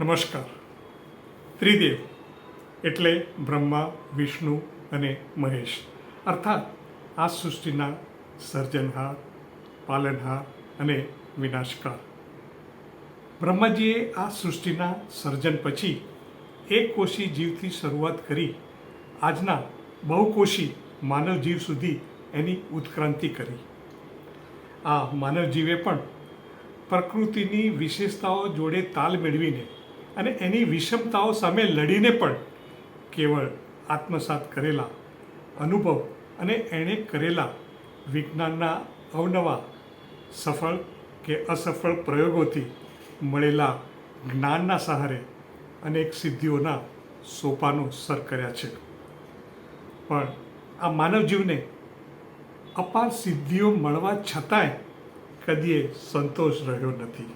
નમસ્કાર. ત્રિદેવ એટલે બ્રહ્મા, વિષ્ણુ અને મહેશ. અર્થાત આ સૃષ્ટિના સર્જનહાર, પાલનહાર અને વિનાશકાર. બ્રહ્માજીએ આ સૃષ્ટિના સર્જન પછી એક કોશી જીવથી શરૂઆત કરી આજના બહુકોષી માનવ જીવ સુધી એની ઉત્ક્રાંતિ કરી. આ માનવ જીવે પણ પ્રકૃતિની વિશેષતાઓ જોડે તાલ મેળવીને અને એની વિષમતાઓ સામે લડીને પણ કેવળ આત્મસાત કરેલા અનુભવ અને એણે કરેલા વિજ્ઞાનના અવનવા સફળ કે અસફળ પ્રયોગોથી મળેલા જ્ઞાનના સહારે અનેક સિદ્ધિઓના સોપાનો સર કર્યા છે. પણ આ માનવ જીવને અપાર સિદ્ધિઓ મળવા છતાંય કદીએ સંતોષ રહ્યો નથી.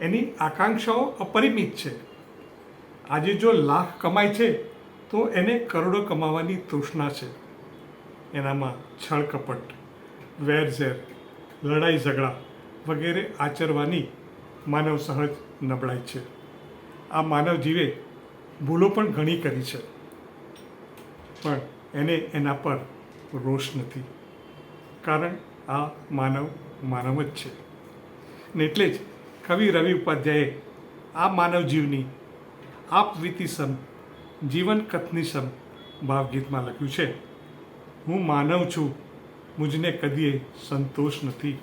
એની આકાંક્ષાઓ અપરિમિત છે. આજે જો લાખ કમાય છે, તો એને કરોડો કમાવાની તૃષ્ણા છે. એનામાં છળકપટ વેરઝેર લડાઈ ઝઘડા વગેરે આચરવાની માનવ સહજ નબળાઈ છે. આ માનવ જીવે ભૂલો પણ ઘણી કરી છે. પણ એને એના પર રોષ નથી. કારણ આ માનવ માનવ જ છે. ને એટલે જ કવિ રવિ ઉપાધ્યાયે આ માનવજીવની આપવીતી સમ, જીવન કથની સમ ભાવગીતમાં લખ્યું છે. હું માનવ છું, મુજને કદીએ સંતોષ નથી.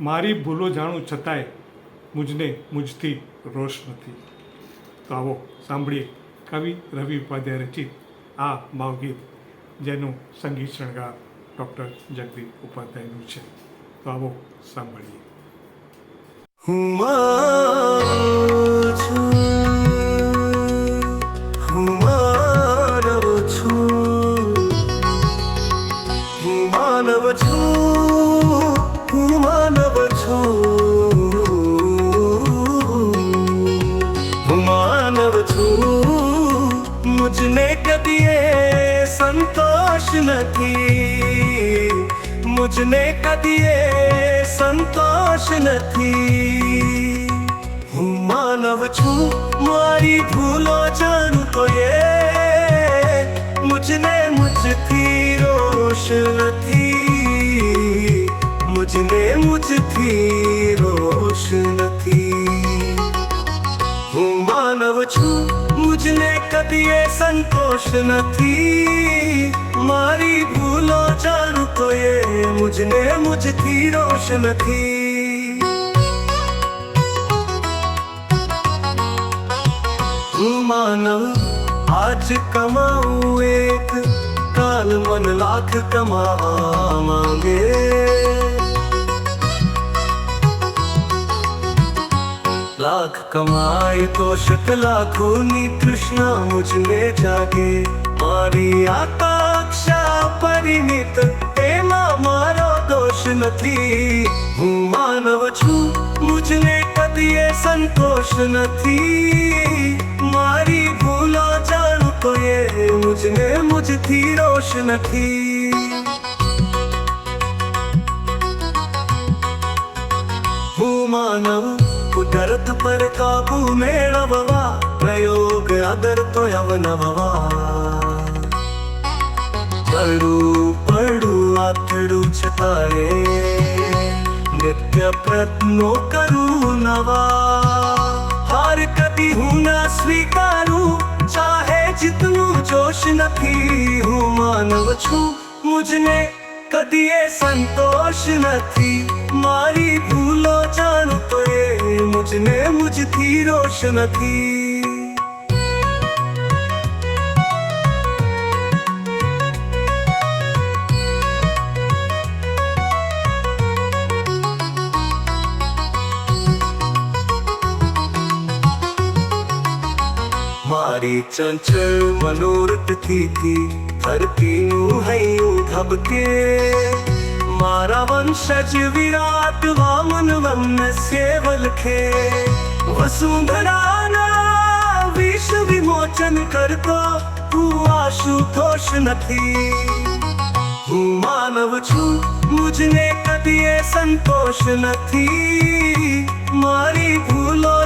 મારી ભૂલો જાણું છતાંય મુજને મુજથી રોષ નથી. તો આવો સાંભળીએ કવિ રવિ ઉપાધ્યાય રચિત આ ભાવગીત, જેનું સંગીત શણગાર ડૉક્ટર જગદીપ ઉપાધ્યાયનું છે. તો આવો સાંભળીએ. મુજને કદીએ સંતોષ નથી. મુજને કદીએ સંતોષ નથી હું માનવ છું મારી ભૂલો જાણું તો એ મુજને મુજથી રોષ નથી મુજને મુજથી રોષ નથી હું માનવ છું મુજને કદીએ સંતોષ નથી મારી ભૂલો જાણું તો એ મુજને મુજથી રોષ નથી હું માનવ આજ કમાવું એક કાલ મન લાખ કમાવા માંગે લાખ કમાય તો શત લાખોની તૃષ્ણા મુજને જાગે મારી આકાંક્ષા પરિમિત એમાં મારો દોષ નથી હું માનવ છું મુજને કદીએ સંતોષ નથી મારી ભૂલો જાણું તો એ મુજને મુજથી રોષ નથી હું માનવ કુદરત પર કાબુ મેળવવા પ્રયોગ આદર તો અવનવવા પડું આથડું છતાંય નિત્ય પ્રયત્નો કરું નવા હાર કદી હું ના સ્વીકારું ચાહે જીતનું જોશ નથી હું માનવ છું મુજને કદી એ સંતોષ નથી મારી ભૂલો જાણું તો એ મુજને મુજથી રોષ નથી મારી ચંચળ મનોરથથી ધરતીનું હૈયું ધબકે મારા વંશજ વિરાટ વામન વન સેવલખે વસુંધરાના વિષ વિમોચન કરતો તું આશુતોષ નથી હું માનવ છું મુજને કદીએ સંતોષ નથી મારી ભૂલો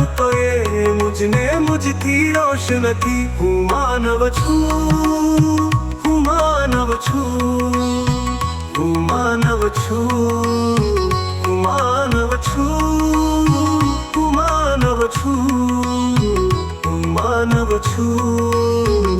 જાણું તો એ મુજને મુજથી રોશ નથી હું માનવ છું હું માનવ છું હું માનવ છું હું માનવ છું હું માનવ છું હું માનવ છું